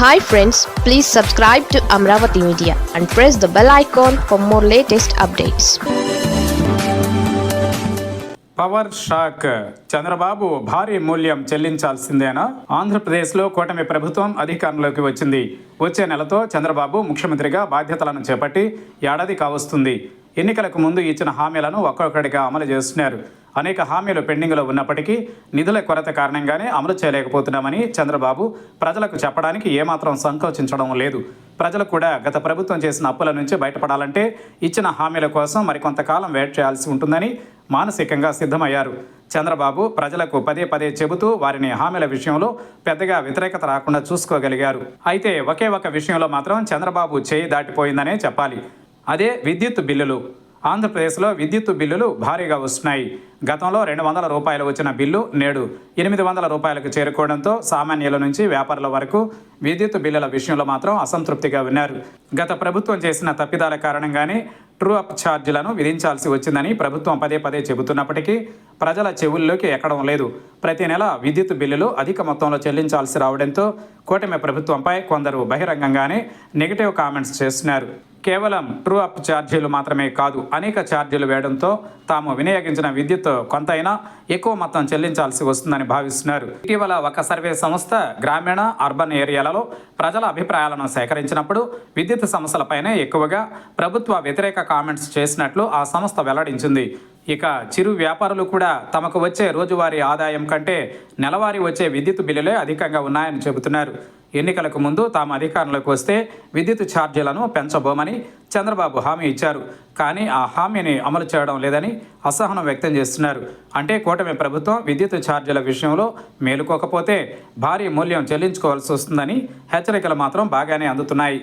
Hi friends please subscribe to Amaravati media and press the bell icon for more latest updates power shock Chandrababu భారీ మూల్యం చెల్లించాల్సిందేనా? ఆంధ్రప్రదేశ్లో కూటమి ప్రభుత్వం అధికారంలోకి వచ్చింది. వచ్చే నెలతో చంద్రబాబు ముఖ్యమంత్రిగా బాధ్యతలను చేపట్టి ఏడాది కావస్తుంది. ఎన్నికలకు ముందు ఇచ్చిన హామీలను ఒక్కొక్కటిగా అమలు చేస్తున్నారు. అనేక హామీలు పెండింగ్లో ఉన్నప్పటికీ నిధుల కొరత కారణంగానే అమలు చేయలేకపోతున్నామని చంద్రబాబు ప్రజలకు చెప్పడానికి ఏమాత్రం సంకోచించడం లేదు. ప్రజలు కూడా గత ప్రభుత్వం చేసిన అప్పుల నుంచి బయటపడాలంటే ఇచ్చిన హామీల కోసం మరికొంతకాలం వెయిట్ చేయాల్సి ఉంటుందని మానసికంగా సిద్ధమయ్యారు. చంద్రబాబు ప్రజలకు పదే పదే చెబుతూ వారిని హామీల విషయంలో పెద్దగా వ్యతిరేకత రాకుండా చూసుకోగలిగారు. అయితే ఒకే ఒక విషయంలో మాత్రం చంద్రబాబు చేయి దాటిపోయిందనే చెప్పాలి. అదే విద్యుత్ బిల్లులు. ఆంధ్రప్రదేశ్లో విద్యుత్ బిల్లులు భారీగా వస్తున్నాయి. గతంలో రెండు వందల రూపాయలు వచ్చిన బిల్లు నేడు ఎనిమిది వందల రూపాయలకు చేరుకోవడంతో సామాన్యుల నుంచి వ్యాపారుల వరకు విద్యుత్ బిల్లుల విషయంలో మాత్రం అసంతృప్తిగా ఉన్నారు. గత ప్రభుత్వం చేసిన తప్పిదాల కారణంగానే ట్రూ అప్ ఛార్జీలను విధించాల్సి వచ్చిందని ప్రభుత్వం పదే పదే చెబుతున్నప్పటికీ ప్రజల చెవుల్లోకి ఎక్కడం లేదు. ప్రతి నెల విద్యుత్ బిల్లులు అధిక మొత్తంలో చెల్లించాల్సి రావడంతో కూటమి ప్రభుత్వంపై కొందరు బహిరంగంగానే నెగిటివ్ కామెంట్స్ చేస్తున్నారు. కేవలం ట్రూ అప్ ఛార్జీలు మాత్రమే కాదు అనేక ఛార్జీలు వేయడంతో తాము వినియోగించిన విద్యుత్ కొంతైనా ఎక్కువ మొత్తం చెల్లించాల్సి వస్తుందని భావిస్తున్నారు. ఇటీవల ఒక సర్వే సంస్థ గ్రామీణ అర్బన్ ఏరియాలలో ప్రజల అభిప్రాయాలను సేకరించినప్పుడు విద్యుత్ సమస్యలపైనే ఎక్కువగా ప్రభుత్వ వ్యతిరేక కామెంట్స్ చేసినట్లు ఆ సంస్థ వెల్లడించింది. ఇక చిరు వ్యాపారులు కూడా తమకు వచ్చే రోజువారీ ఆదాయం కంటే నెలవారీ వచ్చే విద్యుత్ బిల్లులే అధికంగా ఉన్నాయని చెబుతున్నారు. ఎన్నికలకు ముందు తాము అధికారంలోకి వస్తే విద్యుత్ ఛార్జీలను పెంచబోమని చంద్రబాబు హామీ ఇచ్చారు. కానీ ఆ హామీని అమలు చేయడం లేదని అసహనం వ్యక్తం చేస్తున్నారు. అంటే కూటమి ప్రభుత్వం విద్యుత్ ఛార్జీల విషయంలో మేలుకోకపోతే భారీ మూల్యం చెల్లించుకోవాల్సి వస్తుందని హెచ్చరికలు మాత్రం బాగానే అందుతున్నాయి.